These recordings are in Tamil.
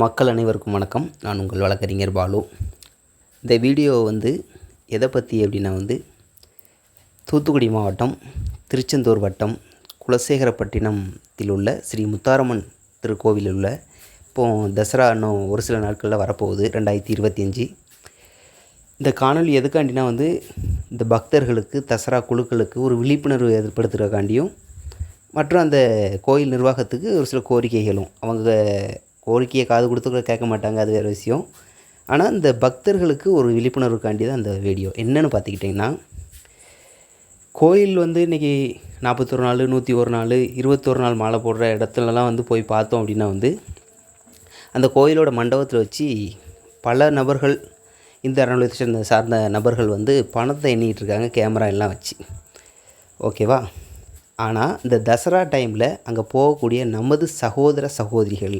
மக்கள் அனைவருக்கும் வணக்கம். நான் உங்கள் வழக்கறிஞர் பாலு. இந்த வீடியோ வந்து எதை பற்றி அப்படின்னா வந்து தூத்துக்குடி மாவட்டம் திருச்செந்தூர் வட்டம் குலசேகரப்பட்டினத்தில் உள்ள ஸ்ரீ முத்தாரம்மன் திருக்கோவிலில் உள்ள இப்போ தசரா இன்னும் ஒரு சில நாட்களில் வரப்போகுது ரெண்டாயிரத்தி இருபத்தி அஞ்சு. இந்த காணொலி எதுக்காண்டினா வந்து இந்த பக்தர்களுக்கு தசரா குழுக்களுக்கு ஒரு விழிப்புணர்வு ஏற்படுத்துகிறக்காண்டியும் மற்றும் அந்த கோயில் நிர்வாகத்துக்கு ஒரு சில கோரிக்கைகளும் அவங்க கோரிக்கையை காது கொடுத்து கூட கேட்க மாட்டாங்க அது வேறு விஷயம். ஆனால் இந்த பக்தர்களுக்கு ஒரு விழிப்புணர்வுக்காண்டி தான் அந்த வீடியோ. என்னென்னு பார்த்துக்கிட்டிங்கன்னா கோயில் வந்து இன்றைக்கி நாற்பத்தொரு நாள் நூற்றி ஒரு நாள் இருபத்தொரு நாள் மாலை போடுற இடத்துலலாம் வந்து போய் பார்த்தோம் அப்படின்னா வந்து அந்த கோயிலோட மண்டபத்தில் வச்சு பல நபர்கள் இந்த அறநிலையத்தை சார்ந்த நபர்கள் வந்து பணத்தை எண்ணிக்கிட்டு இருக்காங்க கேமரா எல்லாம் வச்சு. ஓகேவா? ஆனால் இந்த தசரா டைமில் அங்கே போகக்கூடிய நமது சகோதர சகோதரிகள்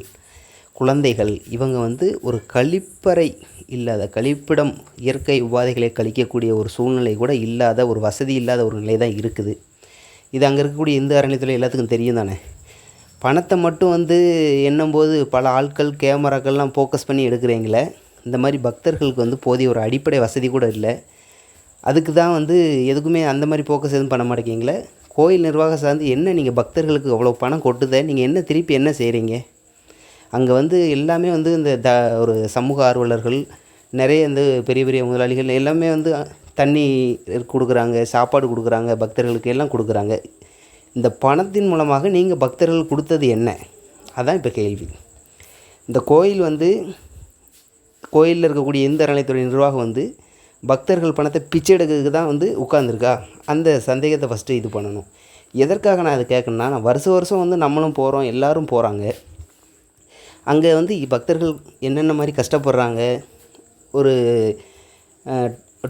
குழந்தைகள் இவங்க வந்து ஒரு கழிப்பறை இல்லாத கழிப்பிடம் இயற்கை உபாதைகளை கழிக்கக்கூடிய ஒரு சூழ்நிலை கூட இல்லாத ஒரு வசதி இல்லாத ஒரு நிலை தான் இருக்குது. இது அங்கே இருக்கக்கூடிய இந்து அறநிலையத்தில் எல்லாத்துக்கும் தெரியும் தானே? பணத்தை மட்டும் வந்து எண்ணும்போது பல ஆட்கள் கேமராக்கள்லாம் ஃபோக்கஸ் பண்ணி எடுக்கிறீங்களே இந்த மாதிரி பக்தர்களுக்கு வந்து போதிய ஒரு அடிப்படை வசதி கூட இல்லை. அதுக்கு தான் வந்து எதுக்குமே அந்த மாதிரி ஃபோக்கஸ் எதுவும் பண்ண மாட்டேங்கிங்களே கோயில் நிர்வாகம் சார்ந்து என்ன நீங்கள் பக்தர்களுக்கு அவ்வளோ பணம் கொட்டுத? நீங்கள் என்ன திருப்பி என்ன செய்கிறீங்க அங்கே வந்து எல்லாமே வந்து இந்த த ஒரு சமூக ஆர்வலர்கள் நிறைய இந்த பெரிய பெரிய முதலாளிகள் எல்லாமே வந்து தண்ணி கொடுக்குறாங்க சாப்பாடு கொடுக்குறாங்க பக்தர்களுக்கு எல்லாம் கொடுக்குறாங்க. இந்த பணத்தின் மூலமாக நீங்கள் பக்தர்கள் கொடுத்தது என்ன? அதான் இப்போ கேள்வி. இந்த கோயில் வந்து கோயிலில் இருக்கக்கூடிய இந்த அறநிலைத்துறை நிர்வாகம் வந்து பக்தர்கள் பணத்தை பிச்சை எடுக்கிறதுக்கு தான் வந்து உட்காந்துருக்கா அந்த சந்தேகத்தை ஃபஸ்ட்டு இது பண்ணணும். எதற்காக நான் அதை கேட்கணுன்னா நான் வருஷம் வருஷம் வந்து நம்மளும் போகிறோம் எல்லோரும் போகிறாங்க அங்கே வந்து பக்தர்கள் என்னென்ன மாதிரி கஷ்டப்படுறாங்க ஒரு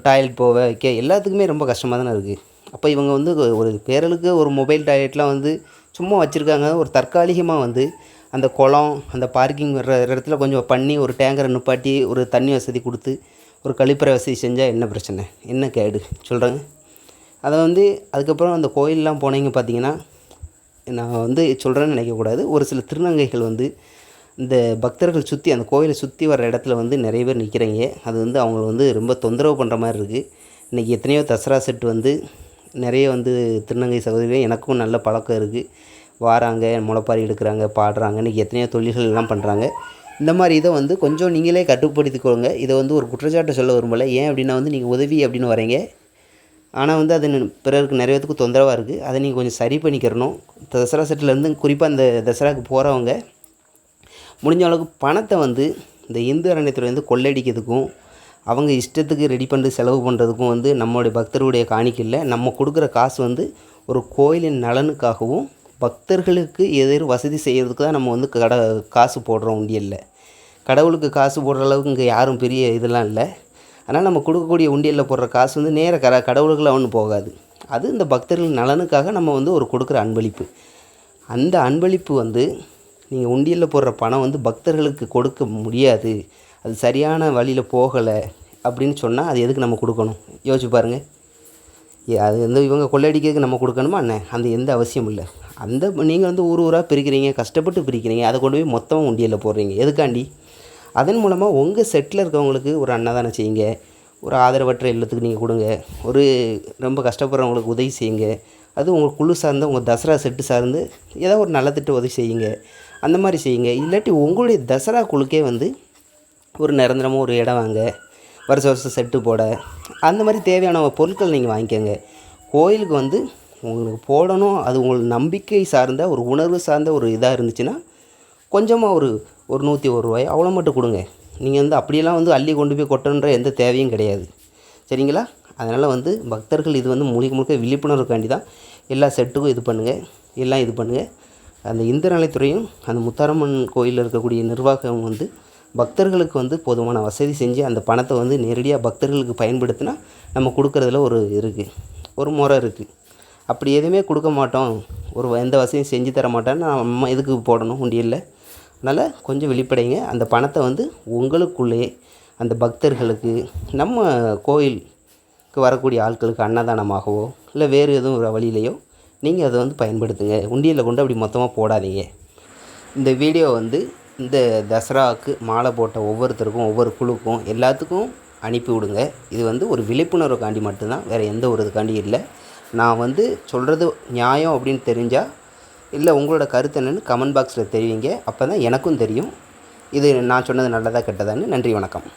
டாய்லெட் போக வைக்க எல்லாத்துக்குமே ரொம்ப கஷ்டமாக தானே இருக்குது அப்போ இவங்க வந்து ஒரு பேரலுக்கு ஒரு மொபைல் டாய்லெட்லாம் வந்து சும்மா வச்சுருக்காங்க. ஒரு தற்காலிகமாக வந்து அந்த குளம் அந்த பார்க்கிங் வர்ற இடத்துல கொஞ்சம் பண்ணி ஒரு டேங்கரை நிப்பாட்டி ஒரு தண்ணி வசதி கொடுத்து ஒரு கழிப்பறை வசதி செஞ்சால் என்ன பிரச்சனை? என்ன கேடு? சொல்கிறாங்க அதை வந்து அதுக்கப்புறம் அந்த கோயிலெலாம் போனீங்க பார்த்தீங்கன்னா நான் வந்து சொல்கிறேன்னு நினைக்கக்கூடாது. ஒரு சில திருநங்கைகள் வந்து இந்த பக்தர்கள் சுற்றி அந்த கோயிலை சுற்றி வர இடத்துல வந்து நிறைய பேர் நிற்கிறீங்க அது வந்து அவங்கள வந்து ரொம்ப தொந்தரவு பண்ணுற மாதிரி இருக்குது இன்றைக்கி எத்தனையோ தசரா செட் வந்து நிறைய வந்து திருநங்கை சகோதரிகள் எனக்கும் நல்ல பழக்கம் இருக்குது வாராங்க முளைப்பாரி எடுக்கிறாங்க பாடுறாங்க. இன்றைக்கி எத்தனையோ தொழில்கள் எல்லாம் பண்ணுறாங்க இந்த மாதிரி இதை வந்து கொஞ்சம் நீங்களே கட்டுப்படுத்திக்கோங்க. இதை வந்து ஒரு குற்றச்சாட்டை சொல்ல விரும்பலை. ஏன் அப்படின்னா வந்து நீங்கள் உதவி அப்படின்னு வரீங்க. ஆனால் வந்து அது பிறருக்கு நிறைய பேத்துக்கு தொந்தரவாக இருக்குது அதை நீங்கள் கொஞ்சம் சரி பண்ணிக்கிறணும். தசரா செட்டிலேருந்து குறிப்பாக அந்த தசராவுக்கு போகிறவங்க முடிஞ்ச அளவுக்கு பணத்தை வந்து இந்த இந்து அறநிலையத்துறை வந்து கொள்ளையடிக்கிறதுக்கும் அவங்க இஷ்டத்துக்கு ரெடி பண்ணி செலவு பண்ணுறதுக்கும் வந்து நம்மளுடைய பக்தருடைய காணிக்கையில் நம்ம கொடுக்குற காசு வந்து ஒரு கோயிலின் நலனுக்காகவும் பக்தர்களுக்கு ஏதேனும் வசதி செய்கிறதுக்கு தான் நம்ம வந்து கட காசு போடுறோம் உண்டியலில் கடவுளுக்கு காசு போடுற அளவுக்கு இங்கே யாரும் பெரிய இதெல்லாம் இல்லை. அதனால் நம்ம கொடுக்கக்கூடிய உண்டியலில் போடுற காசு வந்து நேர கர கடவுளுக்குலாம் ஒன்றும் போகாது. அது இந்த பக்தர்கள் நலனுக்காக நம்ம வந்து ஒரு கொடுக்குற அன்பளிப்பு. அந்த அன்பளிப்பு வந்து நீங்கள் உண்டியலில் போடுற பணம் வந்து பக்தர்களுக்கு கொடுக்க முடியாது. அது சரியான வழியில் போகலை அப்படின்னு சொன்னால் அது எதுக்கு நம்ம கொடுக்கணும்? யோசிச்சு பாருங்கள் அது வந்து இவங்க கொள்ளையடிக்கிறதுக்கு நம்ம கொடுக்கணுமா என்ன? அந்த எந்த அவசியம் இல்லை. அந்த நீங்கள் வந்து ஊர் ஊராக பிரிக்கிறீங்க கஷ்டப்பட்டு பிரிக்கிறீங்க அதை கொண்டு போய் மொத்தமாக உண்டியலில் போடுறீங்க. எதுக்காண்டி? அதன் மூலமாக உங்கள் செட்டில் இருக்கவங்களுக்கு ஒரு அன்னதானம் செய்யுங்க. ஒரு ஆதரவற்ற இல்லத்துக்கு நீங்கள் கொடுங்க. ஒரு ரொம்ப கஷ்டப்படுறவங்களுக்கு உதவி செய்யுங்க. அது உங்கள் குழு சார்ந்த உங்கள் தசரா செட்டு சார்ந்து ஏதோ ஒரு நலத்திட்ட உதவி செய்யுங்க. அந்த மாதிரி செய்யுங்க. இல்லாட்டி உங்களுடைய தசரா குழுக்கே வந்து ஒரு நிரந்தரமாக ஒரு இடம் வாங்க வருஷ வருஷம் செட்டு போட அந்த மாதிரி தேவையான பொருட்கள் நீங்கள் வாங்கிக்கோங்க. கோயிலுக்கு வந்து உங்களுக்கு போடணும். அது உங்களுக்கு நம்பிக்கை சார்ந்த ஒரு உணர்வு சார்ந்த ஒரு இதாக இருந்துச்சுன்னா கொஞ்சமாக ஒரு ஒரு நூற்றி ஒரு ரூபாய் அவ்வளோ மட்டும் கொடுங்க. நீங்கள் வந்து அப்படியெல்லாம் வந்து அள்ளி கொண்டு போய் கொட்டணுன்ற எந்த தேவையும் கிடையாது. சரிங்களா? அதனால் வந்து பக்தர்கள் இது வந்து முழுக்க முழுக்க விழிப்புணர்வுக்காண்டி தான் எல்லா செட்டுக்கும் இது பண்ணுங்கள் எல்லாம் இது பண்ணுங்கள் அந்த இந்து நிலைத்துறையும் அந்த முத்தாரம்மன் கோயிலில் இருக்கக்கூடிய நிர்வாகம் வந்து பக்தர்களுக்கு வந்து போதுமான வசதி செஞ்சு அந்த பணத்தை வந்து நேரடியாக பக்தர்களுக்கு பயன்படுத்தினா நம்ம கொடுக்குறதுல ஒரு இருக்குது ஒரு முறை இருக்குது அப்படி எதுவுமே கொடுக்க மாட்டோம். ஒரு எந்த வசதியும் செஞ்சு தர மாட்டோம்னா நம்ம எதுக்கு போடணும்? உண்டியலில் அதனால் கொஞ்சம் வெளிப்படைங்க அந்த பணத்தை வந்து உங்களுக்குள்ளே அந்த பக்தர்களுக்கு நம்ம கோயிலுக்கு வரக்கூடிய ஆட்களுக்கு அன்னதானமாகவோ இல்லை வேறு எதுவும் ஒரு வழியிலையோ நீங்கள் அதை வந்து பயன்படுத்துங்க. உண்டியலில் கொண்டு அப்படி மொத்தமாக போடாதீங்க. இந்த வீடியோ வந்து இந்த தசராவுக்கு மாலை போட்ட ஒவ்வொருத்தருக்கும் ஒவ்வொரு குழுக்கும் எல்லாத்துக்கும் அனுப்பி விடுங்க. இது வந்து ஒரு விழிப்புணர்வுக்காண்டி மட்டும்தான். வேறு எந்த ஒரு இதுக்காண்டி இல்லை. நான் வந்து சொல்கிறது நியாயம் அப்படின்னு தெரிஞ்சால் இல்லை உங்களோட கருத்து என்னென்னு கமெண்ட் பாக்ஸில் தெரிவிங்க. அப்போ தான் எனக்கும் தெரியும். இது நான் சொன்னது நல்லதாக கெட்டதான்னு. நன்றி வணக்கம்.